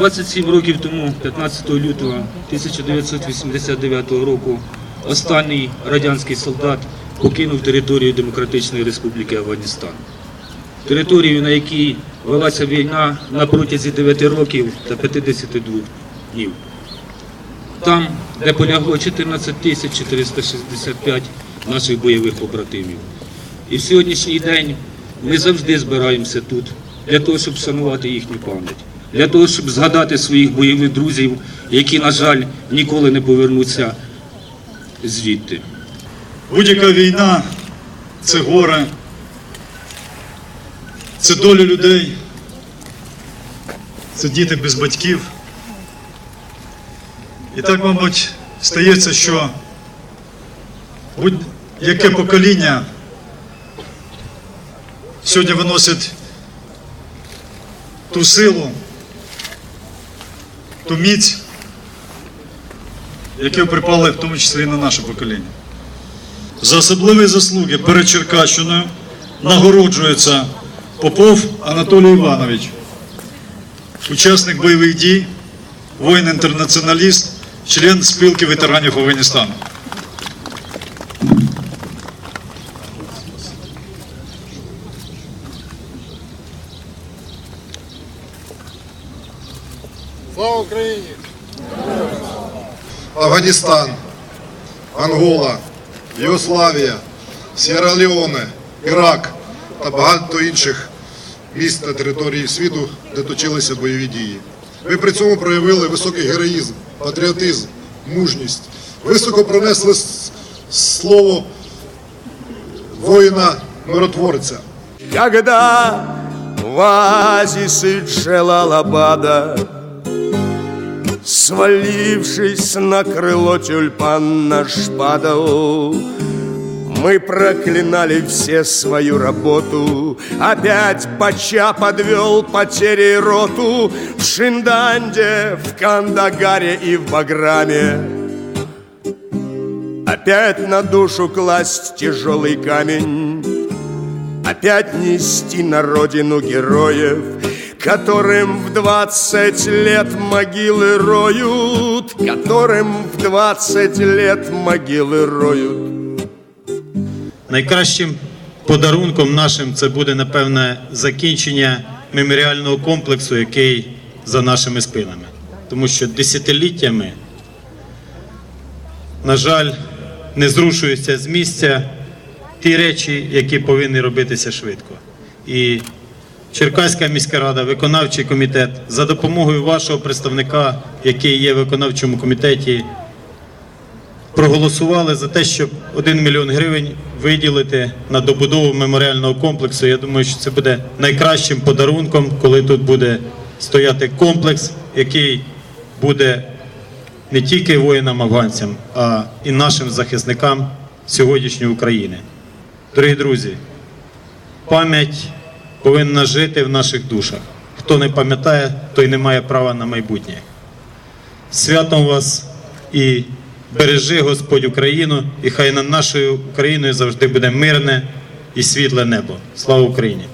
27 років тому, 15 лютого 1989 року, останній радянський солдат покинув територію Демократичної Республіки Афганістан. Територію, на якій велася війна на протязі 9 років та 52 днів. Там, де полягло 14 тисяч 465 наших бойових побратимів. І в сьогоднішній день ми завжди збираємося тут для того, щоб вшанувати їхню пам'ять, для того, щоб згадати своїх бойових друзів, які, на жаль, ніколи не повернуться звідти. Будь-яка війна це горе, це доля людей, це діти без батьків. І так, мабуть, стається, що будь-яке покоління сьогодні виносить ту силу, ту міць, які припали в тому числі і на наше покоління. За особливі заслуги перед Черкащиною нагороджується Попов Анатолій Іванович, учасник бойових дій, воїн-інтернаціоналіст, член спілки ветеранів Афганістану. Слава Україні! Афганістан, Ангола, Югославія, Сєра-Леоне, Ірак та багато інших міст та територій світу, де точилися бойові дії. Ви при цьому проявили високий героїзм, патріотизм, мужність, високо пронесли слово воїна-миротворця. Когда в оазисы Джелалабада Свалившись на крыло тюльпан наш падал Мы проклинали все свою работу. Опять Бача подвел потерей роту В Шинданде, в Кандагаре и в Баграме. Опять на душу класть тяжелый камень Опять нести на родину героев Которым в двадцать лет могилы роют Которым в двадцать лет могилы роют Найкращим подарунком нашим це буде напевне закінчення меморіального комплексу, який за нашими спинами. Тому що десятиліттями, на жаль, не зрушуються з місця ті речі, які повинні робитися швидко. І Черкаська міська рада, виконавчий комітет за допомогою вашого представника, який є в виконавчому комітеті, проголосували за те, щоб 1 мільйон гривень виділити на добудову меморіального комплексу. Я думаю, що це буде найкращим подарунком, коли тут буде стояти комплекс, який буде не тільки воїнам-афганцям, а і нашим захисникам сьогоднішньої України. Дорогі друзі, пам'ять повинна жити в наших душах. Хто не пам'ятає, той не має права на майбутнє. Святом вас і бережи Господь Україну, і хай над нашою Україною завжди буде мирне і світле небо. Слава Україні!